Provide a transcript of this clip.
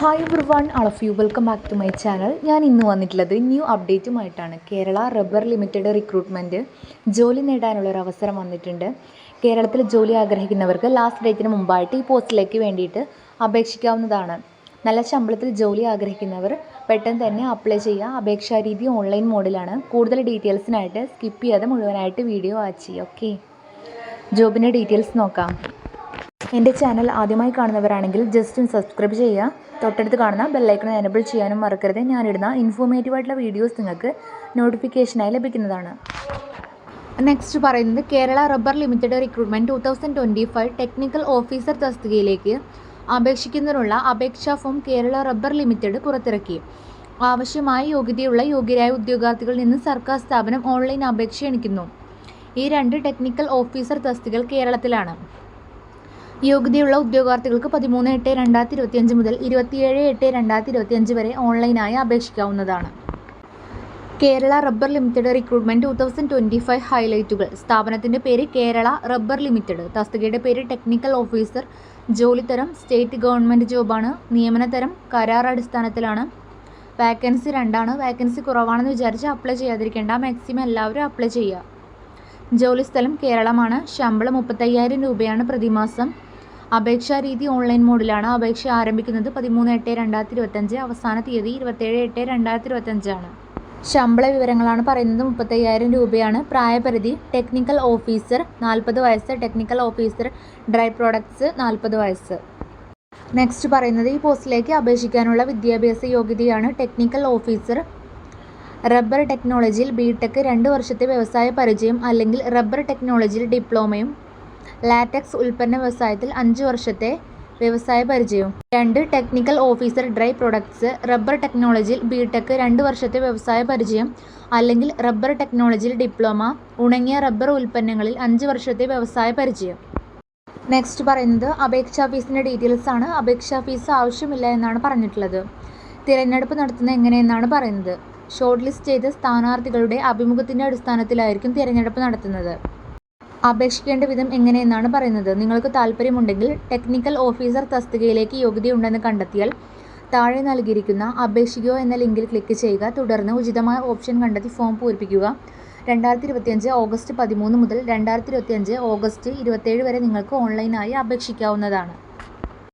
Hi everyone of you welcome back to my channel ഞാൻ ഇന്ന് വന്നിട്ടുള്ളത് ന്യൂ അപ്ഡേറ്റുമായിട്ടാണ് കേരള റബ്ബർ ലിമിറ്റഡ് റിക്രൂട്ട്മെന്റ് ജോലി നേടാനുള്ള ഒരു അവസരം വന്നിട്ടുണ്ട്. കേരളത്തിൽ ജോലി ആഗ്രഹിക്കുന്നവർക്ക് ലാസ്റ്റ് ഡേറ്റിന് മുമ്പായിട്ട് ഈ പോസ്റ്റിലേക്ക് വേണ്ടിയിട്ട് അപേക്ഷിക്കാവുന്നതാണ്. നല്ല ശമ്പളത്തിൽ ജോലി ആഗ്രഹിക്കുന്നവർ പെട്ടെന്ന് തന്നെ അപ്ലൈ ചെയ്യുക. അപേക്ഷാ രീതി ഓൺലൈൻ മോഡിലാണ് കൂടുതൽ ഡീറ്റെയിൽസിനായിട്ട് സ്കിപ്പ് ചെയ്യാതെ മുഴുവനായിട്ട് വീഡിയോ വാച്ച് ചെയ്യുക. ഓക്കെ ജോബിന്റെ ഡീറ്റെയിൽസ് നോക്കാം. എന്റെ ചാനൽ ആദ്യമായി കാണുന്നവരാണെങ്കിൽ ജസ്റ്റ് ഒന്ന് സബ്സ്ക്രൈബ് ചെയ്യുക. തൊട്ടടുത്ത് കാണുന്ന ബെല്ലൈക്കൺ എനബിൾ ചെയ്യാനും മറക്കരുത്. ഞാനിടുന്ന ഇൻഫോർമേറ്റീവായിട്ടുള്ള വീഡിയോസ് നിങ്ങൾക്ക് നോട്ടിഫിക്കേഷനായി ലഭിക്കുന്നതാണ്. നെക്സ്റ്റ് പറയുന്നത് Kerala rubber limited recruitment two thousand twenty five technical officer തസ്തികയിലേക്ക് അപേക്ഷിക്കുന്നതിനുള്ള അപേക്ഷാ ഫോം കേരള റബ്ബർ ലിമിറ്റഡ് പുറത്തിറക്കി. ആവശ്യമായ യോഗ്യതയുള്ള യോഗ്യരായ ഉദ്യോഗാർത്ഥികളിൽ നിന്ന് സർക്കാർ സ്ഥാപനം ഓൺലൈൻ അപേക്ഷ എണിക്കുന്നു ഈ രണ്ട് ടെക്നിക്കൽ ഓഫീസർ തസ്തികൾ കേരളത്തിലാണ്. യോഗ്യതയുള്ള ഉദ്യോഗാർത്ഥികൾക്ക് പതിമൂന്ന് എട്ട് രണ്ടായിരത്തി ഇരുപത്തിയഞ്ച് മുതൽ ഇരുപത്തിയേഴ് എട്ട് രണ്ടായിരത്തി ഇരുപത്തിയഞ്ച് വരെ ഓൺലൈനായി അപേക്ഷിക്കാവുന്നതാണ്. Kerala rubber limited recruitment two thousand twenty five ഹൈലൈറ്റുകൾ. സ്ഥാപനത്തിന്റെ പേര് കേരള റബ്ബർ ലിമിറ്റഡ്. തസ്തികയുടെ പേര് ടെക്നിക്കൽ ഓഫീസർ ജോലിത്തരം സ്റ്റേറ്റ് ഗവൺമെന്റ് ജോബാണ് നിയമനതരം കരാർ അടിസ്ഥാനത്തിലാണ്. വാക്കൻസി രണ്ടാണ്. വാക്കൻസി കുറവാണെന്ന് വിചാരിച്ച് അപ്ലൈ ചെയ്യാതിരിക്കേണ്ട. മാക്സിമം എല്ലാവരും അപ്ലൈ ചെയ്യുക. ജോലിസ്ഥലം കേരളമാണ്. ശമ്പളം മുപ്പത്തയ്യായിരം രൂപയാണ് പ്രതിമാസം. അപേക്ഷാ രീതി ഓൺലൈൻ മോഡിലാണ്. അപേക്ഷ ആരംഭിക്കുന്നത് പതിമൂന്ന് എട്ട് രണ്ടായിരത്തി ഇരുപത്തഞ്ച് അവസാന തീയതി ഇരുപത്തേഴ് എട്ട് രണ്ടായിരത്തി ഇരുപത്തഞ്ചാണ് ശമ്പള വിവരങ്ങളാണ് പറയുന്നത്. മുപ്പത്തയ്യായിരം രൂപയാണ് പ്രായപരിധി. ടെക്നിക്കൽ ഓഫീസർ നാൽപ്പത് വയസ്സ് ടെക്നിക്കൽ ഓഫീസർ ഡ്രൈ പ്രോഡക്ട്സ് നാൽപ്പത് വയസ്സ്. നെക്സ്റ്റ് പറയുന്നത് ഈ പോസ്റ്റിലേക്ക് അപേക്ഷിക്കാനുള്ള വിദ്യാഭ്യാസ യോഗ്യതയാണ് ടെക്നിക്കൽ ഓഫീസർ. റബ്ബർ ടെക്നോളജിയിൽ ബി ടെക് രണ്ട് വർഷത്തെ വ്യവസായ പരിചയം അല്ലെങ്കിൽ റബ്ബർ ടെക്നോളജിയിൽ ഡിപ്ലോമയും ലാറ്റക്സ് ഉൽപ്പന്ന വ്യവസായത്തിൽ അഞ്ച് വർഷത്തെ വ്യവസായ പരിചയവും. രണ്ട് technical officer dry products rubber ടെക്നോളജിയിൽ ബി ടെക് രണ്ട് വർഷത്തെ വ്യവസായ പരിചയം അല്ലെങ്കിൽ റബ്ബർ ടെക്നോളജിയിൽ ഡിപ്ലോമ ഉണങ്ങിയ റബ്ബർ ഉൽപ്പന്നങ്ങളിൽ അഞ്ച് വർഷത്തെ വ്യവസായ പരിചയം. നെക്സ്റ്റ് പറയുന്നത് അപേക്ഷാ ഫീസിന്റെ ഡീറ്റെയിൽസ് ആണ്. അപേക്ഷാ ഫീസ് ആവശ്യമില്ല എന്നാണ് പറഞ്ഞിട്ടുള്ളത്. തിരഞ്ഞെടുപ്പ് നടത്തുന്നത് എങ്ങനെയെന്നാണ് പറയുന്നത്. ഷോർട്ട് ലിസ്റ്റ് ചെയ്ത സ്ഥാനാർത്ഥികളുടെ അഭിമുഖത്തിന്റെ അടിസ്ഥാനത്തിലായിരിക്കും തിരഞ്ഞെടുപ്പ് നടത്തുന്നത്. അപേക്ഷിക്കേണ്ട വിധം എങ്ങനെയെന്നാണ് പറയുന്നത്? നിങ്ങൾക്ക് താല്പര്യമുണ്ടെങ്കിൽ ടെക്നിക്കൽ ഓഫീസർ തസ്തികയിലേക്ക് യോഗ്യതയുണ്ടെന്ന് കണ്ടെത്തിയാൽ താഴെ നൽകിയിരിക്കുന്ന അപേക്ഷിക്കുക എന്ന ലിങ്കിൽ ക്ലിക്ക് ചെയ്യുക. തുടർന്ന് ഉചിതമായ ഓപ്ഷൻ കണ്ടെത്തി ഫോം പൂരിപ്പിക്കുക. രണ്ടായിരത്തി ഇരുപത്തിയഞ്ച് ഓഗസ്റ്റ് പതിമൂന്ന് മുതൽ രണ്ടായിരത്തി ഇരുപത്തിയഞ്ച് ഓഗസ്റ്റ് ഇരുപത്തേഴ് വരെ നിങ്ങൾക്ക് ഓൺലൈനായി അപേക്ഷിക്കാവുന്നതാണ്.